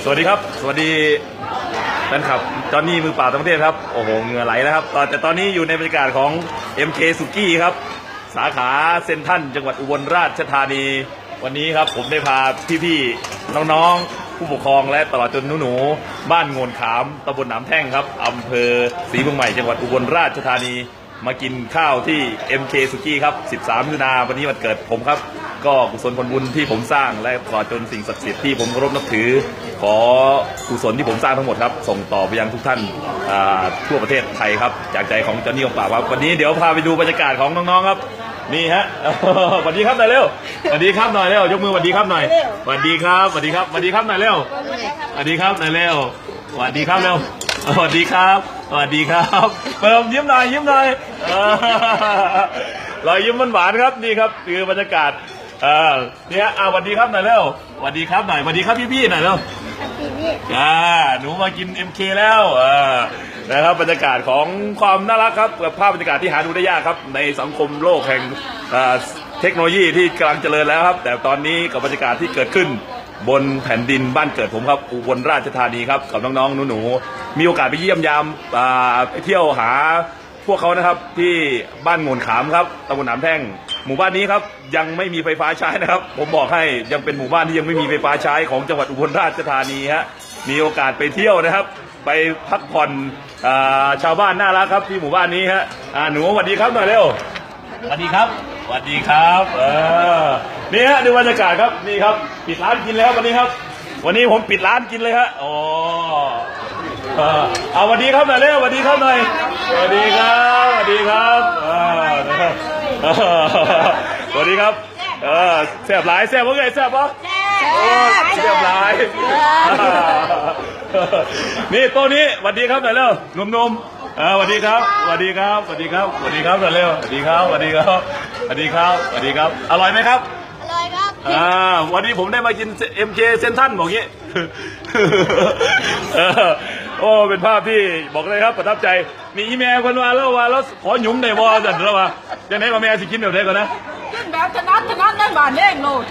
สวัสดีครับ สวัสดีแฟนคลับจอนนี่มือเปล่าทั้งประเทศครับ โอ้โหเหงื่อไหลแล้วครับตอนแต่ตอนนี้อยู่ในบรรยากาศของ MK สุกี้ครับ สาขาเซนทันจังหวัดอุบลราชธานี วันนี้ครับผมได้พาพี่ๆน้องๆ ผู้ปกครองและตลอดจนหนูๆบ้านโงนขามตำบลหนามแท่งครับอำเภอศรีเมืองใหม่จังหวัดอุบลราชธานี มากินข้าวที่ MK สุกี้ครับ 13มิถุนาวันนี้วันเกิดผมครับ ก็กุศลผลบุญที่ผมสร้างและขอจนสิ่งศักดิ์สิทธิ์ที่ผมเคารพนับถือ ขอกุศลที่ผมสร้างทั้งหมดครับ ส่งต่อไปยังทุกท่านาทั่วประเทศไทยครับ จากใจของเจ้าหนี้ของป่าครับวันนี้เดี๋ยวพาไปดูบรรยากาศของน้องๆครับนี่ฮะสวัสดีครับหน่อยเร็วสวัสดีครับหน่อยเร็วยกมือสวัสดีครับหน่อยสวัสดีครับสวัสดีครับสวัสดีครับหน่อยเร็วสวัสดีครับหน่อยเร็วสวัสดีครับเร็วสวัสดีครับสวัสดีครับเปิมยิ้มหน่อยยิ้มหน่อยเออรอยยิ้มหวานๆครับนี่ครับคือบรรยากาศ เออเนี่ยอ่าวัสดีครับหน่อยเร็ววัสดีครับหน่อยวัสดีครับพี่ๆหน่อยเร็วอ่าหนูมากิน MK แล้วเออนะครับบรรยากาศของความน่ารักครับกับภาพบรรยากาศที่หาดูได้ยากครับ ในสังคมโลกแห่งเทคโนโลยีที่กำลังเจริญแล้วครับ แต่ตอนนี้กับบรรยากาศที่เกิดขึ้นบนแผ่นดินบ้านเกิดผมครับอุบลราชธานีครับกับน้องๆหนูๆมีโอกาสไปเยี่ยมยามไปเที่ยวหา พวกเขานะครับที่บ้านโงนขามครับตำบลหนามแท่ง หมู่บ้านนี้ครับยังไม่มีไฟฟ้าใช้นะครับ ผมบอกให้ยังเป็นหมู่บ้านที่ยังไม่มีไฟฟ้าใช้ของจังหวัดอุบลราชธานีฮะมีโอกาสไปเที่ยวนะครับ ไปพักผ่อนอาชาวบ้านน่ารักครับที่หมู่บ้านนี้ฮะอ่าหนูสวัสดีครับหน่อยเร็วสวัสดีครับสวัสดีครับเออนี่ฮะดูบรรยากาศครับนี่ครับปิดร้านกินแล้ววันนี้ครับ วันนี้ผมปิดร้านกินเลยฮะอ๋อเออเอาสวัสดีครับหน่อยเร็วสวัสดีครับหน่อย สวัสดีครับ สวัสดีครับอ่านะครับเออสวัสดีครับเออแซ่บหลายแซ่บว่าไงแซ่บปะโอ้แซ่บหลายนี่โตัวนี้สวัสดีครับหน่อยเร็วหนุ่มๆเออสวัสดีครับสวัสดีครับสวัสดีครับสวัสดีครับหน่อยเร็วสวัสดีครับสวัสดีครับสวัสดีครับสวัสดีครับอร่อยไหมครับ อร่อยครับ อ่าวันนี้ผมได้มากิน MK เซนทันบอกงี้เออ โอ้เป็นภาพที่บอกเลยครับประทับใจมีอีเมลคนมาแล้วว่าแล้วขอหยุมในวอลจันแล้วว่าจะไหนมาแม่สิกินเดี๋ยวได้ก่อนนะขึ้นแบบชนะชนะได้บานเองโลด